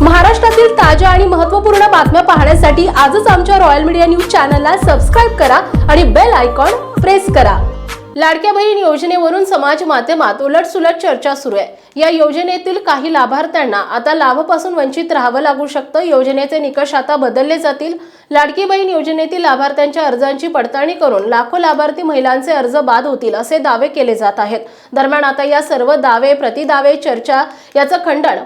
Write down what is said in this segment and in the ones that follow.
महाराष्ट्रातील ताज्या आणि महत्त्वपूर्ण बातम्या पाहण्यासाठी आजच आमच्या रॉयल मीडिया न्यूज चॅनलला सबस्क्राईब करा आणि बेल आयकॉन प्रेस करा. लाडक्या बहीण योजनेवरून समाज माध्यमात उलटसुलट चर्चा सुरू आहे. या योजनेतील काही लाभार्थ्यांना आता लाभापासून वंचित राहावं लागू शकतं. योजनेचे निकष आता बदलले जातील. लाडकी बहीण योजनेतील लाभार्थ्यांच्या अर्जांची पडताळणी करून लाखो लाभार्थी महिलांचे अर्ज बाद होतील असे दावे केले जात आहेत. दरम्यान आता या सर्व दावे प्रतिदावे चर्चा याचं खंडन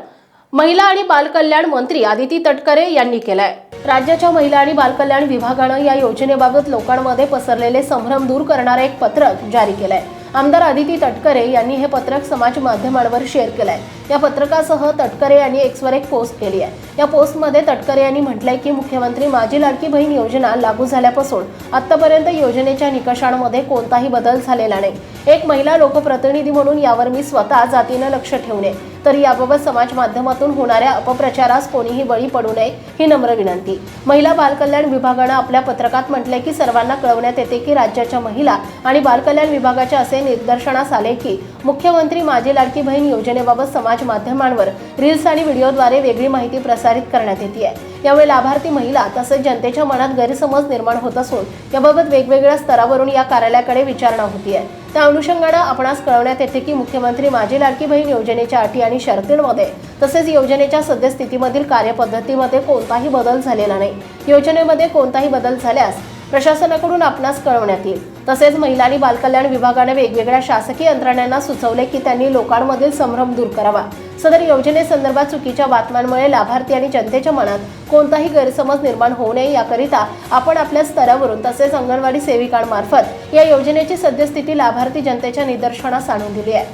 महिला आणि बालकल्याण मंत्री आदिती तटकरे यांनी केलाय. राज्याच्या महिला आणि बालकल्याण विभागानं या योजनेबाबत लोकांमध्ये पसरलेले संभ्रम दूर करणारं एक पत्रक जारी केलंय. आमदार आदिती तटकरे यांनी हे पत्रक समाज माध्यमांवर शेअर केलंय. या पत्रकासह तटकरे यांनी एक्सवर एक पोस्ट केली आहे. या पोस्टमध्ये तटकरे यांनी म्हटलंय की मुख्यमंत्री माझी लाडकी बहीण योजना लागू झाल्यापासून आतापर्यंत योजनेच्या निकषांमध्ये कोणताही बदल झालेला नाही. एक महिला लोकप्रतिनिधी म्हणून यावर मी स्वतः जातीनं लक्ष ठेवणे तर याबाबत समाज माध्यमातून होणाऱ्या अपप्रचारास कोणीही बळी पडू नये ही नम्र विनंती. महिला बालकल्याण विभागानं आपल्या पत्रकात म्हटलंय की सर्वांना कळवण्यात येते की राज्याच्या महिला आणि बालकल्याण विभागाच्या असे निदर्शनास आले की मुख्यमंत्री माझी लाडकी बहीण योजनेबाबत समाज माध्यमांवर रील्स आणि व्हिडिओद्वारे वेगळी माहिती प्रसारित करण्यात येते आहे यामुळे लाभार्थी महिला तसेच जनतेच्या मनात गैरसमज निर्माण होत असून याबाबत वेगवेगळ्या स्तरावरून या कार्यालयाकडे विचारणा होती आहे त्या अनुषंगानं आपणास कळवण्यात येते की मुख्यमंत्री माझी लाडकी बहीण योजनेच्या अटी आणि शर्तींमध्ये तसेच योजनेच्या सद्यस्थितीमधील कार्यपद्धतीमध्ये कोणताही बदल झालेला नाही. योजनेमध्ये कोणताही बदल झाल्यास प्रशासनाकडून आपणास कळवण्यात येईल. तसेच महिला आणि बालकल्याण विभागाने वेगवेगळ्या शासकीय यंत्रणांना सुचवले की त्यांनी लोकांमधील संभ्रम दूर करावा. सदर योजनेसंदर्भात चुकीच्या बातम्यांमुळे लाभार्थी आणि जनतेच्या मनात कोणताही गैरसमज निर्माण होऊ नये याकरिता आपण आपल्या स्तरावरून तसेच अंगणवाडी सेविकांमार्फत या योजनेची सद्यस्थिती लाभार्थी जनतेच्या निदर्शनास आणून दिली आहे.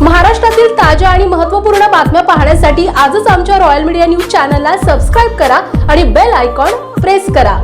महाराष्ट्रातील ताज्या आणि महत्त्वपूर्ण बातम्या पाहण्यासाठी आजच आमच्या रॉयल मीडिया न्यूज चॅनलला सबस्क्राईब करा आणि बेल आयकॉन प्रेस करा.